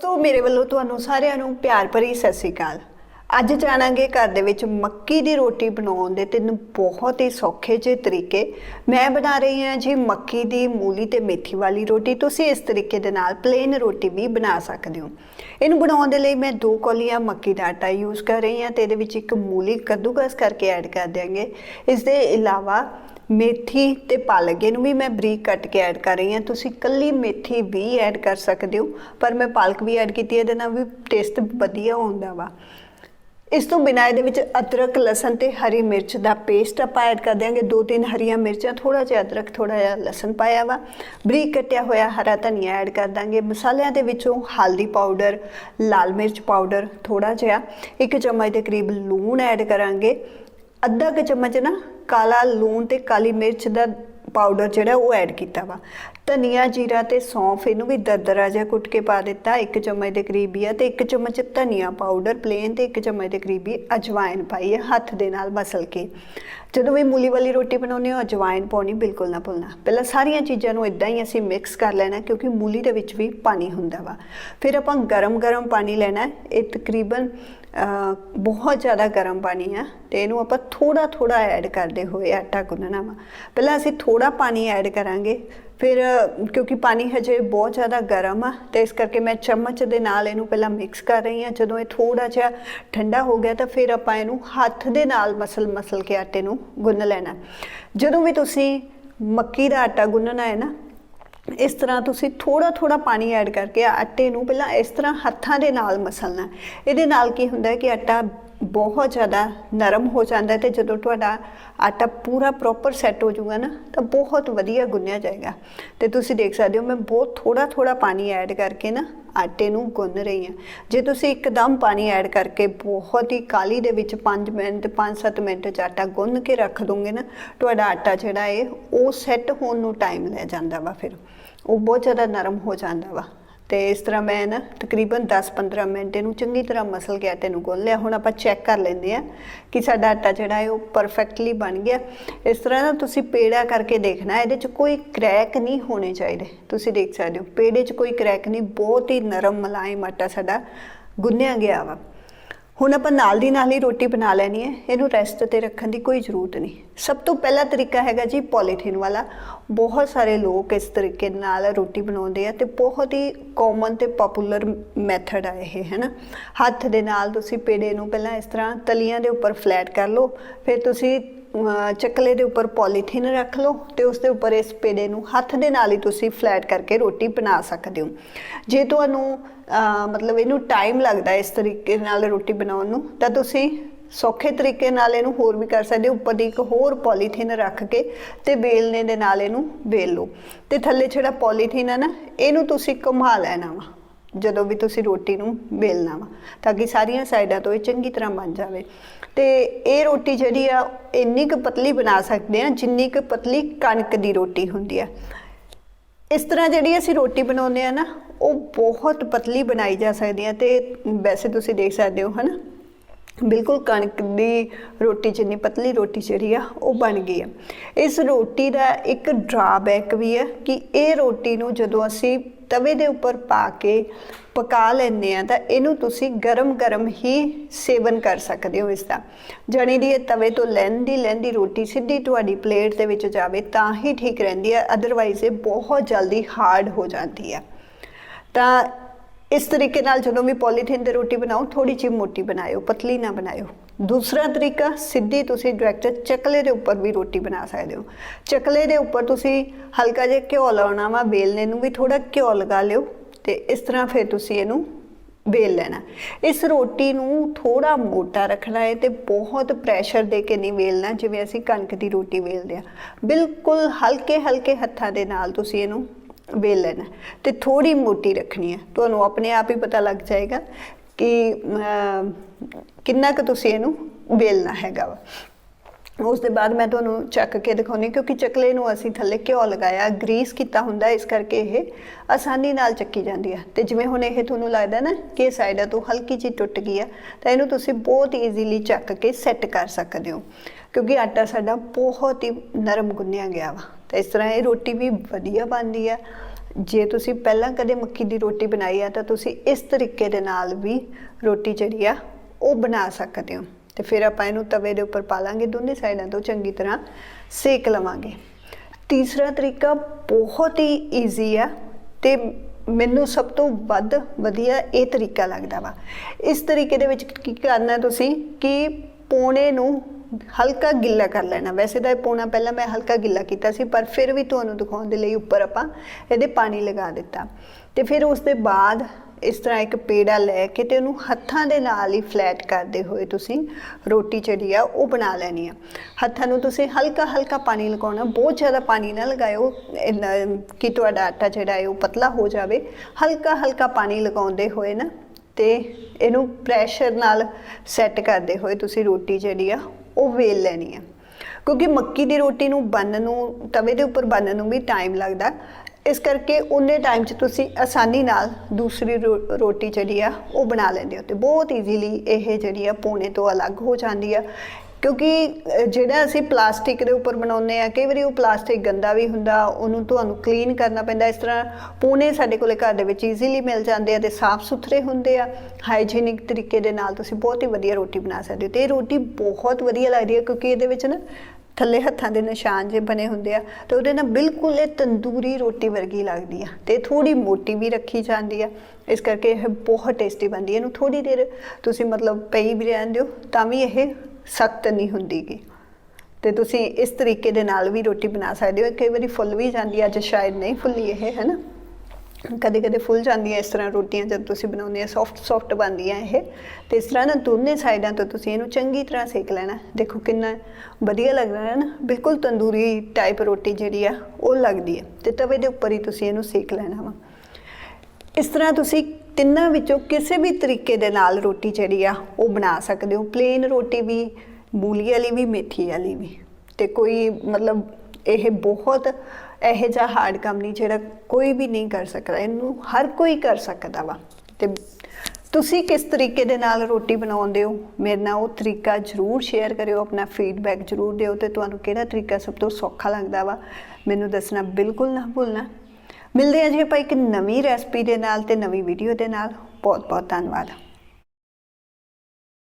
ਦੋਸਤੋ ਮੇਰੇ ਵੱਲੋਂ ਤੁਹਾਨੂੰ ਸਾਰਿਆਂ ਨੂੰ ਪਿਆਰ ਭਰੀ ਸਤਿ ਸ੍ਰੀ ਅਕਾਲ। ਅੱਜ ਜਾਣਾਂਗੇ ਘਰ ਦੇ ਵਿੱਚ ਮੱਕੀ ਦੀ ਰੋਟੀ ਬਣਾਉਣ ਦੇ ਤਿੰਨ ਬਹੁਤ ਹੀ ਸੌਖੇ ਜਿਹੇ ਤਰੀਕੇ। ਮੈਂ ਬਣਾ ਰਹੀ ਹਾਂ ਜੀ ਮੱਕੀ ਦੀ ਮੂਲੀ ਤੇ ਮੇਥੀ ਵਾਲੀ ਰੋਟੀ। ਤੁਸੀਂ ਇਸ ਤਰੀਕੇ ਦੇ ਨਾਲ ਪਲੇਨ ਰੋਟੀ ਵੀ ਬਣਾ ਸਕਦੇ ਹੋ। ਇਹਨੂੰ ਬਣਾਉਣ ਦੇ ਲਈ ਮੈਂ ਦੋ ਕੌਲੀਆਂ ਮੱਕੀ ਦਾ ਆਟਾ ਯੂਜ਼ ਕਰ ਰਹੀ ਹਾਂ ਤੇ ਇਹਦੇ ਵਿੱਚ ਇੱਕ ਮੂਲੀ ਕੱਦੂਕਸ ਕਰਕੇ ਐਡ ਕਰ ਦਿਆਂਗੇ। ਇਸ ਦੇ ਇਲਾਵਾ ਮੇਥੀ ਤੇ ਪਾਲਕ ਇਹਨੂੰ ਵੀ ਮੈਂ ਬਰੀਕ ਕੱਟ ਕੇ ਐਡ ਕਰ ਰਹੀ ਹਾਂ। ਤੁਸੀਂ ਕੱਲੀ ਮੇਥੀ ਵੀ ਐਡ ਕਰ ਸਕਦੇ ਹੋ ਪਰ ਮੈਂ ਪਾਲਕ ਵੀ ਐਡ ਕੀਤੀ ਹੈ, ਇਹਦੇ ਨਾਲ ਵੀ ਟੇਸਟ ਵਧੀਆ ਹੁੰਦਾ ਵਾ। ਇਸ ਤੋਂ ਬਿਨਾਂ ਇਹਦੇ ਵਿੱਚ ਅਦਰਕ ਲਸਣ ਤੇ ਹਰੀ ਮਿਰਚ ਦਾ ਪੇਸਟ ਆਪਾਂ ਐਡ ਕਰ ਦਿਆਂਗੇ। ਦੋ ਤਿੰਨ ਹਰੀਆਂ ਮਿਰਚਾਂ ਥੋੜਾ ਜਿਹਾ ਅਦਰਕ ਥੋੜਾ ਜਿਹਾ ਲਸਣ ਪਾਇਆ ਵਾ। ਬਰੀਕ ਕੱਟਿਆ ਹੋਇਆ ਹਰਾ ਧਨੀਆ ਐਡ ਕਰ ਦਾਂਗੇ ਮਸਾਲਿਆਂ ਦੇ ਵਿੱਚੋਂ ਹਲਦੀ ਪਾਊਡਰ ਲਾਲ ਮਿਰਚ ਪਾਊਡਰ ਥੋੜਾ ਜਿਹਾ। ਇੱਕ ਚਮਚ ਦੇ ਕਰੀਬ ਲੂਣ ਐਡ ਕਰਾਂਗੇ। ਅੱਧਾ ਕੁ ਚਮਚ ਨਾ ਕਾਲਾ ਲੂਣ ਤੇ ਕਾਲੀ ਮਿਰਚ ਦਾ ਪਾਊਡਰ ਜਿਹੜਾ ਉਹ ਐਡ ਕੀਤਾ ਵਾ। ਧਨੀਆ, ਜੀਰਾ ਤੇ ਸੌਂਫ ਇਹਨੂੰ ਵੀ ਦਰਦਰਾ ਜਿਹਾ ਕੁੱਟ ਕੇ ਪਾ ਦਿੱਤਾ। ਇੱਕ ਚਮਚ ਦੇ ਕਰੀਬ ਹੀ ਆ ਤੇ ਇੱਕ ਚਮਚ ਧਨੀਆ ਪਾਊਡਰ ਪਲੇਨ ਤੇ ਇੱਕ ਚਮਚ ਦੇ ਕਰੀਬ ਹੀ ਅਜਵਾਇਨ ਪਾਈ ਹੈ ਹੱਥ ਦੇ ਨਾਲ ਮਸਲ ਕੇ। ਜਦੋਂ ਵੀ ਮੂਲੀ ਵਾਲੀ ਰੋਟੀ ਬਣਾਉਂਦੇ ਹੋ ਅਜਵਾਇਨ ਪਾਉਣੀ ਬਿਲਕੁਲ ਨਾ ਭੁੱਲਣਾ। ਪਹਿਲਾਂ ਸਾਰੀਆਂ ਚੀਜ਼ਾਂ ਨੂੰ ਇਦਾਂ ਹੀ ਅਸੀਂ ਮਿਕਸ ਕਰ ਲੈਣਾ, ਕਿਉਂਕਿ ਮੂਲੀ ਦੇ ਵਿੱਚ ਵੀ ਪਾਣੀ ਹੁੰਦਾ ਵਾ। ਫਿਰ ਆਪਾਂ ਗਰਮ-ਗਰਮ ਪਾਣੀ ਲੈਣਾ, ਇਹ ਤਕਰੀਬਨ ਬਹੁਤ ਜ਼ਿਆਦਾ ਗਰਮ ਪਾਣੀ ਆ, ਤੇ ਇਹਨੂੰ ਆਪਾਂ ਥੋੜਾ ਥੋੜਾ ਐਡ ਕਰਦੇ ਹੋਏ ਆਟਾ ਗੁੰਨਣਾ ਵਾ। ਪਹਿਲਾਂ ਅਸੀਂ ਥੋੜਾ ਪਾਣੀ ਐਡ ਕਰਾਂਗੇ, ਫਿਰ, ਕਿਉਂਕਿ ਪਾਣੀ ਹਜੇ ਬਹੁਤ ਜ਼ਿਆਦਾ ਗਰਮ ਆ, ਤੇ ਇਸ ਕਰਕੇ ਮੈਂ ਚਮਚ ਦੇ ਨਾਲ ਇਹਨੂੰ ਪਹਿਲਾਂ ਮਿਕਸ ਕਰ ਰਹੀ ਹਾਂ। ਜਦੋਂ ਇਹ ਥੋੜਾ ਜਿਹਾ ਠੰਡਾ ਹੋ ਗਿਆ, ਤਾਂ ਫਿਰ ਆਪਾਂ ਇਹਨੂੰ ਹੱਥ ਦੇ ਨਾਲ ਮਸਲ ਮਸਲ ਕੇ ਆਟੇ ਨੂੰ ਗੁੰਨ ਲੈਣਾ। ਜਦੋਂ ਵੀ ਤੁਸੀਂ ਮੱਕੀ ਦਾ ਆਟਾ ਗੁੰਨਣਾ ਹੈ ਨਾ, ਇਸ ਤਰ੍ਹਾਂ ਤੁਸੀਂ ਥੋੜਾ ਥੋੜਾ ਪਾਣੀ ਐਡ ਕਰਕੇ ਆਟੇ ਨੂੰ ਪਹਿਲਾਂ ਇਸ ਤਰ੍ਹਾਂ ਹੱਥਾਂ ਦੇ ਨਾਲ ਮਸਲਣਾ। ਇਹਦੇ ਨਾਲ ਕੀ ਹੁੰਦਾ ਹੈ ਕਿ ਆਟਾ ਬਹੁਤ ਜ਼ਿਆਦਾ ਨਰਮ ਹੋ ਜਾਂਦਾ ਹੈ ਤੇ ਜਦੋਂ ਤੁਹਾਡਾ ਆਟਾ ਪੂਰਾ ਪ੍ਰੋਪਰ ਸੈੱਟ ਹੋ ਜਾਊਗਾ ਨਾ, ਤਾਂ ਬਹੁਤ ਵਧੀਆ ਗੁੰਨਿਆ ਜਾਏਗਾ। ਤੇ ਤੁਸੀਂ ਦੇਖ ਸਕਦੇ ਹੋ ਮੈਂ ਬਹੁਤ ਥੋੜਾ ਥੋੜਾ ਪਾਣੀ ਐਡ ਕਰਕੇ ਨਾ ਆਟੇ ਨੂੰ ਗੁੰਨ ਰਹੀ ਹਾਂ। ਜੇ ਤੁਸੀਂ ਇੱਕਦਮ ਪਾਣੀ ਐਡ ਕਰਕੇ ਬਹੁਤ ਹੀ ਕਾਲੀ ਦੇ ਵਿੱਚ 5 ਮਿੰਟ 5-7 ਮਿੰਟ ਚ ਆਟਾ ਗੁੰਨ ਕੇ ਰੱਖ ਦੋਗੇ ਨਾ, ਤੁਹਾਡਾ ਆਟਾ ਜਿਹੜਾ ਹੈ ਉਹ ਸੈੱਟ ਹੋਣ ਨੂੰ ਟਾਈਮ ਲੈ ਜਾਂਦਾ ਵਾ ਫਿਰ। ਉਹ ਬਹੁਤ ਜ਼ਿਆਦਾ ਨਰਮ ਹੋ ਜਾਂਦਾ ਵਾ। ਤੇ ਇਸ ਤਰ੍ਹਾਂ ਮੈਂ ਨਾ ਤਕਰੀਬਨ 10-15 ਮਿੰਟ ਇਹਨੂੰ ਚੰਗੀ ਤਰ੍ਹਾਂ ਮਸਲ ਕੇ ਆਟੇ ਨੂੰ ਗੁੰਨ ਲਿਆ। ਹੁਣ ਆਪਾਂ ਚੈੱਕ ਕਰ ਲੈਂਦੇ ਆ ਕਿ ਸਾਡਾ ਆਟਾ ਜਿਹੜਾ ਹੈ ਉਹ ਪਰਫੈਕਟਲੀ ਬਣ ਗਿਆ। ਇਸ ਤਰ੍ਹਾਂ ਨਾ ਤੁਸੀਂ ਪੇੜਾ ਕਰਕੇ ਦੇਖਣਾ, ਇਹਦੇ 'ਚ ਕੋਈ ਕ੍ਰੈਕ ਨਹੀਂ ਹੋਣੇ ਚਾਹੀਦੇ। ਤੁਸੀਂ ਦੇਖ ਸਕਦੇ ਹੋ, ਪੇੜੇ 'ਚ ਕੋਈ ਕ੍ਰੈਕ ਨਹੀਂ, ਬਹੁਤ ਹੀ ਨਰਮ, ਮਲਾਇਮ ਆਟਾ ਸਾਡਾ ਗੁੰਨਿਆ ਗਿਆ ਵਾ। ਹੁਣ ਆਪਾਂ ਨਾਲ ਦੀ ਨਾਲ ਹੀ ਰੋਟੀ ਬਣਾ ਲੈਣੀ ਹੈ। ਇਹਨੂੰ ਰੈਸਟ ਤੇ ਰੱਖਣ ਦੀ ਕੋਈ ਜ਼ਰੂਰਤ ਨਹੀਂ। ਸਭ ਤੋਂ ਪਹਿਲਾ ਤਰੀਕਾ ਹੈਗਾ ਜੀ ਪੋਲੀਥੀਨ ਵਾਲਾ। ਬਹੁਤ ਸਾਰੇ ਲੋਕ ਇਸ ਤਰੀਕੇ ਨਾਲ ਰੋਟੀ ਬਣਾਉਂਦੇ ਆ ਤੇ ਬਹੁਤ ਹੀ ਕਾਮਨ ਤੇ ਪਪੂਲਰ ਮੈਥਡ ਆ ਇਹ ਹੈ ਨਾ ਹੱਥ ਦੇ ਨਾਲ ਤੁਸੀਂ ਪੇੜੇ ਨੂੰ ਪਹਿਲਾਂ ਇਸ ਤਰ੍ਹਾਂ ਤਲੀਆਂ ਦੇ ਉੱਪਰ ਫਲੈਟ ਕਰ ਲਓ। ਫਿਰ ਤੁਸੀਂ ਚੱਕਲੇ ਦੇ ਉੱਪਰ ਪੋਲੀਥੀਨ ਰੱਖ ਲਓ ਤੇ ਉਸ ਦੇ ਉੱਪਰ ਇਸ ਪੇੜੇ ਨੂੰ ਹੱਥ ਦੇ ਨਾਲ ਹੀ ਤੁਸੀਂ ਫਲੈਟ ਕਰਕੇ ਰੋਟੀ ਬਣਾ ਸਕਦੇ ਹੋ। ਜੇ ਤੁਹਾਨੂੰ ਮਤਲਬ ਇਹਨੂੰ ਟਾਈਮ ਲੱਗਦਾ ਇਸ ਤਰੀਕੇ ਨਾਲ ਰੋਟੀ ਬਣਾਉਣ ਨੂੰ, ਤਾਂ ਤੁਸੀਂ ਸੌਖੇ ਤਰੀਕੇ ਨਾਲ ਇਹਨੂੰ ਹੋਰ ਵੀ ਕਰ ਸਕਦੇ ਹੋ। ਉੱਪਰ ਦੀ ਇੱਕ ਹੋਰ ਪੋਲੀਥੀਨ ਰੱਖ ਕੇ ਤੇ ਵੇਲਣੇ ਦੇ ਨਾਲ ਇਹਨੂੰ ਵੇਲ ਲਓ। ਤੇ ਥੱਲੇ ਜਿਹੜਾ ਪੋਲੀਥੀਨ ਹੈ ਨਾ, ਇਹਨੂੰ ਤੁਸੀਂ ਘੁਮਾ ਲੈਣਾ ਵਾ। ਜਦੋਂ ਵੀ ਤੁਸੀਂ ਰੋਟੀ ਨੂੰ ਵੇਲਣਾ ਵਾ, ਤਾਂ ਕਿ ਸਾਰੀਆਂ ਸਾਈਡਾਂ ਤੋਂ ਇਹ ਚੰਗੀ ਤਰ੍ਹਾਂ ਬਣ ਜਾਵੇ। ਤੇ ਇਹ ਰੋਟੀ ਜਿਹੜੀ ਆ, ਇੰਨੀ ਕੁ ਪਤਲੀ ਬਣਾ ਸਕਦੇ ਆ ਜਿੰਨੀ ਕੁ ਪਤਲੀ ਕਣਕ ਦੀ ਰੋਟੀ ਹੁੰਦੀ ਆ। ਇਸ ਤਰ੍ਹਾਂ ਜਿਹੜੀ ਅਸੀਂ ਰੋਟੀ ਬਣਾਉਂਦੇ ਆ ਨਾ, ਉਹ ਬਹੁਤ ਪਤਲੀ ਬਣਾਈ ਜਾ ਸਕਦੀ ਆ, ਤੇ ਵੈਸੇ ਤੁਸੀਂ ਦੇਖ ਸਕਦੇ ਹੋ, ਹਨਾ? ਬਿਲਕੁਲ ਕਣਕ ਦੀ ਰੋਟੀ, ਜਿੰਨੀ ਪਤਲੀ ਰੋਟੀ ਜਿਹੜੀ ਆ, ਉਹ ਬਣ ਗਈ ਆ। ਇਸ ਰੋਟੀ ਦਾ ਇੱਕ ਡਰਾਬੈਕ ਵੀ ਹੈ ਕਿ ਇਹ ਰੋਟੀ ਨੂੰ ਜਦੋਂ ਅਸੀਂ ਤਵੇ ਦੇ ਉੱਪਰ ਪਾ ਕੇ ਪਕਾ ਲੈਂਦੇ ਆ ਤਾਂ ਇਹਨੂੰ ਤੁਸੀਂ ਗਰਮ-ਗਰਮ ਹੀ ਸੇਵਨ ਕਰ ਸਕਦੇ ਹੋ ਇਸ ਦਾ ਜਣੀ ਦੀ ਇਹ ਤਵੇ ਤੋਂ ਲੈਂਦੀ ਲੈਂਦੀ ਰੋਟੀ ਸਿੱਧੀ ਤੁਹਾਡੀ ਪਲੇਟ ਦੇ ਵਿੱਚ ਜਾਵੇ ਤਾਂ ਹੀ ਠੀਕ ਰਹਿੰਦੀ ਹੈ ਅਦਰਵਾਈਜ਼ ਇਹ ਬਹੁਤ ਜਲਦੀ ਹਾਰਡ ਹੋ ਜਾਂਦੀ ਹੈ। ਤਾਂ ਇਸ ਤਰੀਕੇ ਨਾਲ ਜਦੋਂ ਵੀ ਪੋਲੀਥੀਨ ਤੇ ਰੋਟੀ ਬਣਾਓ ਥੋੜੀ ਜਿਹੀ ਮੋਟੀ ਬਣਾਇਓ, ਪਤਲੀ ਨਾ ਬਣਾਇਓ। ਦੂਸਰਾ ਤਰੀਕਾ, ਸਿੱਧੀ ਤੁਸੀਂ ਡਾਇਰੈਕਟ ਚਕਲੇ ਦੇ ਉੱਪਰ ਵੀ ਰੋਟੀ ਬਣਾ ਸਕਦੇ ਹੋ। ਚਕਲੇ ਦੇ ਉੱਪਰ ਤੁਸੀਂ ਹਲਕਾ ਜਿਹਾ ਘਿਓ ਲਾਉਣਾ ਵਾ, ਵੇਲਣੇ ਨੂੰ ਵੀ ਥੋੜਾ ਘਿਓ ਲਗਾ ਲਿਓ ਤੇ ਇਸ ਤਰ੍ਹਾਂ ਫਿਰ ਤੁਸੀਂ ਇਹਨੂੰ ਵੇਲ ਲੈਣਾ। ਇਸ ਰੋਟੀ ਨੂੰ ਥੋੜਾ ਮੋਟਾ ਰੱਖਣਾ ਹੈ ਤੇ ਬਹੁਤ ਪ੍ਰੈਸ਼ਰ ਦੇ ਕੇ ਨਹੀਂ ਵੇਲਣਾ, ਜਿਵੇਂ ਅਸੀਂ ਕਣਕ ਦੀ ਰੋਟੀ ਵੇਲਦੇ ਆ ਬਿਲਕੁਲ ਹਲਕੇ ਹਲਕੇ ਹੱਥਾਂ ਦੇ ਨਾਲ ਤੁਸੀਂ ਇਹਨੂੰ ਵੇਲ ਲੈਣਾ। ਤੇ ਥੋੜੀ ਮੋਟੀ ਰੱਖਣੀ ਹੈ। ਤੁਹਾਨੂੰ ਆਪਣੇ ਆਪ ਹੀ ਪਤਾ ਲੱਗ ਜਾਏਗਾ ਕਿ ਕਿੰਨਾ ਕੁ ਤੁਸੀਂ ਇਹਨੂੰ ਵੇਲਣਾ ਹੈਗਾ ਵਾ। ਉਸ ਦੇ ਬਾਅਦ ਮੈਂ ਤੁਹਾਨੂੰ ਚੱਕ ਕੇ ਦਿਖਾਉਣੀ ਕਿਉਂਕਿ ਚਕਲੇ ਨੂੰ ਅਸੀਂ ਥੱਲੇ ਘਿਓ ਲਗਾਇਆ, ਗਰੀਸ ਕੀਤਾ ਹੁੰਦਾ, ਇਸ ਕਰਕੇ ਇਹ ਆਸਾਨੀ ਨਾਲ ਚੱਕੀ ਜਾਂਦੀ ਹੈ ਤੇ ਜਿਵੇਂ ਹੁਣ ਇਹ ਤੁਹਾਨੂੰ ਲੱਗਦਾ ਨਾ ਕਿ ਇਹ ਸਾਈਡਾਂ ਤੋਂ ਹਲਕੀ ਜਿਹੀ ਟੁੱਟ ਗਈ ਆ, ਤਾਂ ਇਹਨੂੰ ਤੁਸੀਂ ਬਹੁਤ ਈਜ਼ੀਲੀ ਚੱਕ ਕੇ ਸੈੱਟ ਕਰ ਸਕਦੇ ਹੋ, ਕਿਉਂਕਿ ਆਟਾ ਸਾਡਾ ਬਹੁਤ ਹੀ ਨਰਮ ਗੁੰਨਿਆ ਗਿਆ ਵਾ। ਤਾਂ ਇਸ ਤਰ੍ਹਾਂ ਇਹ ਰੋਟੀ ਵੀ ਵਧੀਆ ਬਣਦੀ ਆ। ਜੇ ਤੁਸੀਂ ਪਹਿਲਾਂ ਕਦੇ ਮੱਕੀ ਦੀ ਰੋਟੀ ਬਣਾਈ ਆ, ਤਾਂ ਤੁਸੀਂ ਇਸ ਤਰੀਕੇ ਦੇ ਨਾਲ ਵੀ ਰੋਟੀ ਜਿਹੜੀ ਆ, ਉਹ ਬਣਾ ਸਕਦੇ ਹੋ। ਤੇ ਫਿਰ ਆਪਾਂ ਇਹਨੂੰ ਤਵੇ ਦੇ ਉੱਪਰ ਪਾ ਲਾਂਗੇ ਦੋਨੇ ਸਾਈਡਾਂ ਤੋਂ ਚੰਗੀ ਤਰ੍ਹਾਂ ਸੇਕ ਲਵਾਂਗੇ। ਤੀਸਰਾ ਤਰੀਕਾ ਬਹੁਤ ਹੀ ਈਜ਼ੀ ਆ, ਤੇ ਮੈਨੂੰ ਸਭ ਤੋਂ ਵੱਧ ਵਧੀਆ ਇਹ ਤਰੀਕਾ ਲੱਗਦਾ ਵਾ। ਇਸ ਤਰੀਕੇ ਦੇ ਵਿੱਚ ਕੀ ਕਰਨਾ ਤੁਸੀਂ, ਕਿ ਪੌਣੇ ਨੂੰ ਹਲਕਾ ਗਿੱਲਾ ਕਰ ਲੈਣਾ। ਵੈਸੇ ਤਾਂ ਇਹ ਪੋਣਾ ਪਹਿਲਾਂ ਮੈਂ ਹਲਕਾ ਗਿੱਲਾ ਕੀਤਾ ਸੀ, ਪਰ ਫਿਰ ਵੀ ਤੁਹਾਨੂੰ ਦਿਖਾਉਣ ਦੇ ਲਈ ਉੱਪਰ ਆਪਾਂ ਇਹਦੇ ਪਾਣੀ ਲਗਾ ਦਿੱਤਾ। ਤੇ ਫਿਰ ਉਸ ਦੇ ਬਾਅਦ ਇਸ ਤਰ੍ਹਾਂ ਇੱਕ ਪੇੜਾ ਲੈ ਕੇ ਤੇ ਉਹਨੂੰ ਹੱਥਾਂ ਦੇ ਨਾਲ ਹੀ ਫਲੈਟ ਕਰਦੇ ਹੋਏ ਤੁਸੀਂ ਰੋਟੀ ਜਿਹੜੀ ਆ ਉਹ ਬਣਾ ਲੈਣੀ ਆ। ਹੱਥਾਂ ਨੂੰ ਤੁਸੀਂ ਹਲਕਾ ਹਲਕਾ ਪਾਣੀ ਲਗਾਉਣਾ, ਬਹੁਤ ਜ਼ਿਆਦਾ ਪਾਣੀ ਨਾ ਲਗਾਇਓ। ਇੰਨਾ ਕਿ ਤੁਹਾਡਾ ਆਟਾ ਜਿਹੜਾ ਹੈ ਉਹ ਪਤਲਾ ਹੋ ਜਾਵੇ। ਹਲਕਾ ਹਲਕਾ ਪਾਣੀ ਲਗਾਉਂਦੇ ਹੋਏ ਨਾ ਤੇ ਇਹਨੂੰ ਪ੍ਰੈਸ਼ਰ ਨਾਲ ਸੈੱਟ ਕਰਦੇ ਹੋਏ ਤੁਸੀਂ ਰੋਟੀ ਜਿਹੜੀ ਆ ਉਹ ਵੇਲ ਲੈਣੀ ਹੈ ਕਿਉਂਕਿ ਮੱਕੀ ਦੀ ਰੋਟੀ ਨੂੰ ਬਣਨ ਨੂੰ, ਤਵੇ ਦੇ ਉੱਪਰ ਬਣਨ ਨੂੰ ਵੀ ਟਾਈਮ ਲੱਗਦਾ। ਇਸ ਕਰਕੇ ਉਨੇ ਟਾਈਮ 'ਚ ਤੁਸੀਂ ਆਸਾਨੀ ਨਾਲ ਦੂਸਰੀ ਰੋ- ਰੋਟੀ ਜਿਹੜੀ ਆ, ਉਹ ਬਣਾ ਲੈਂਦੇ ਹੋ ਤੇ ਬਹੁਤ ਈਜ਼ੀਲੀ ਇਹ ਜਿਹੜੀ ਆ ਪੋਣੇ ਤੋਂ ਅਲੱਗ ਹੋ ਜਾਂਦੀ ਆ। ਕਿਉਂਕਿ ਜਿਹੜਾ ਅਸੀਂ ਪਲਾਸਟਿਕ ਦੇ ਉੱਪਰ ਬਣਾਉਂਦੇ ਆ ਕਈ ਵਾਰੀ ਉਹ ਪਲਾਸਟਿਕ ਗੰਦਾ ਵੀ ਹੁੰਦਾ, ਉਹਨੂੰ ਤੁਹਾਨੂੰ ਕਲੀਨ ਕਰਨਾ ਪੈਂਦਾ, ਇਸ ਤਰ੍ਹਾਂ ਪੋਣੇ ਸਾਡੇ ਕੋਲੇ ਘਰ ਦੇ ਵਿੱਚ ਈਜ਼ੀਲੀ ਮਿਲ ਜਾਂਦੇ ਆ ਤੇ ਸਾਫ਼ ਸੁਥਰੇ ਹੁੰਦੇ ਆ। ਹਾਈਜੀਨਿਕ ਤਰੀਕੇ ਦੇ ਨਾਲ ਤੁਸੀਂ ਬਹੁਤ ਹੀ ਵਧੀਆ ਰੋਟੀ ਬਣਾ ਸਕਦੇ ਹੋ ਤੇ ਇਹ ਰੋਟੀ ਬਹੁਤ ਵਧੀਆ ਲੱਗਦੀ ਹੈ ਕਿਉਂਕਿ ਇਹਦੇ ਵਿੱਚ ਨਾ ਥੱਲੇ ਹੱਥਾਂ ਦੇ ਨਿਸ਼ਾਨ ਜੇ ਬਣੇ ਹੁੰਦੇ ਆ, ਤੇ ਉਹਦੇ ਨਾਲ ਬਿਲਕੁਲ ਇਹ ਤੰਦੂਰੀ ਰੋਟੀ ਵਰਗੀ ਲੱਗਦੀ ਆ ਤੇ ਥੋੜੀ ਮੋਟੀ ਵੀ ਰੱਖੀ ਜਾਂਦੀ ਆ, ਇਸ ਕਰਕੇ ਇਹ ਬਹੁਤ ਟੇਸਟੀ ਬਣਦੀ ਹੈ। ਇਹਨੂੰ ਥੋੜੀ ਦੇਰ ਤੁਸੀਂ ਮਤਲਬ ਪਈ ਵੀ ਰਹਿਣ ਦਿਓ, ਤਾਂ ਵੀ ਇਹ ਸਖਤ ਨਹੀਂ ਹੁੰਦੀਗੀ। ਤੇ ਤੁਸੀਂ ਇਸ ਤਰੀਕੇ ਦੇ ਨਾਲ ਵੀ ਰੋਟੀ ਬਣਾ ਸਕਦੇ ਹੋ। ਕਈ ਵਾਰੀ ਫੁੱਲ ਵੀ ਜਾਂਦੀ ਆ, ਅੱਜ ਸ਼ਾਇਦ ਨਹੀਂ ਫੁੱਲੀ ਇਹ ਹੈ ਨਾ ਕਦੇ ਕਦੇ ਫੁੱਲ ਜਾਂਦੀਆਂ ਇਸ ਤਰ੍ਹਾਂ ਰੋਟੀਆਂ, ਜਦ ਤੁਸੀਂ ਬਣਾਉਂਦੇ ਆ ਸੌਫਟ ਸੌਫਟ ਬਣਦੀਆਂ ਇਹ। ਤੇ ਇਸ ਤਰ੍ਹਾਂ ਨਾ ਦੋਨੇ ਸਾਈਡਾਂ ਤੋਂ ਤੁਸੀਂ ਇਹਨੂੰ ਚੰਗੀ ਤਰ੍ਹਾਂ ਸੇਕ ਲੈਣਾ। ਦੇਖੋ ਕਿੰਨਾ ਵਧੀਆ ਲੱਗ ਰਿਹਾ ਹੈ ਨਾ ਬਿਲਕੁਲ ਤੰਦੂਰੀ ਟਾਈਪ ਰੋਟੀ ਜਿਹੜੀ ਆ, ਉਹ ਲੱਗਦੀ ਹੈ ਤੇ ਤਵੇ ਦੇ ਉੱਪਰ ਹੀ ਤੁਸੀਂ ਇਹਨੂੰ ਸੇਕ ਲੈਣਾ ਵਾ। ਇਸ ਤਰ੍ਹਾਂ ਤੁਸੀਂ ਤਿੰਨਾਂ ਵਿੱਚੋਂ ਕਿਸੇ ਵੀ ਤਰੀਕੇ ਦੇ ਨਾਲ ਰੋਟੀ ਜਿਹੜੀ ਆ, ਉਹ ਬਣਾ ਸਕਦੇ ਹੋ। ਪਲੇਨ ਰੋਟੀ ਵੀ, ਮੂਲੀ ਵਾਲੀ ਵੀ, ਮੇਥੀ ਵਾਲੀ ਵੀ। ਤੇ ਕੋਈ ਮਤਲਬ ਇਹ ਬਹੁਤ ਇਹੋ ਜਿਹਾ ਹਾਰਡ ਕੰਮ ਨਹੀਂ ਜਿਹੜਾ ਕੋਈ ਵੀ ਨਹੀਂ ਕਰ ਸਕਦਾ। ਇਹਨੂੰ ਹਰ ਕੋਈ ਕਰ ਸਕਦਾ ਵਾ। ਤੇ ਤੁਸੀਂ ਕਿਸ ਤਰੀਕੇ ਦੇ ਨਾਲ ਰੋਟੀ ਬਣਾਉਂਦੇ ਹੋ? ਮੇਰੇ ਨਾਲ ਉਹ ਤਰੀਕਾ ਜਰੂਰ ਸ਼ੇਅਰ ਕਰਿਓ। ਆਪਣਾ ਫੀਡਬੈਕ ਜਰੂਰ ਦਿਓ ਤੇ ਤੁਹਾਨੂੰ ਕਿਹੜਾ ਤਰੀਕਾ ਸਭ ਤੋਂ ਸੌਖਾ ਲੱਗਦਾ ਵਾ, ਮੈਨੂੰ ਦੱਸਣਾ ਬਿਲਕੁਲ ਨਾ ਭੁੱਲਣਾ। ਮਿਲਦੇ ਹਾਂ ਜੀ ਆਪਾਂ ਇੱਕ ਨਵੀਂ ਰੈਸਪੀ ਦੇ ਨਾਲ ਤੇ ਨਵੀਂ ਵੀਡੀਓ ਦੇ ਨਾਲ। ਬਹੁਤ ਬਹੁਤ ਧੰਨਵਾਦ।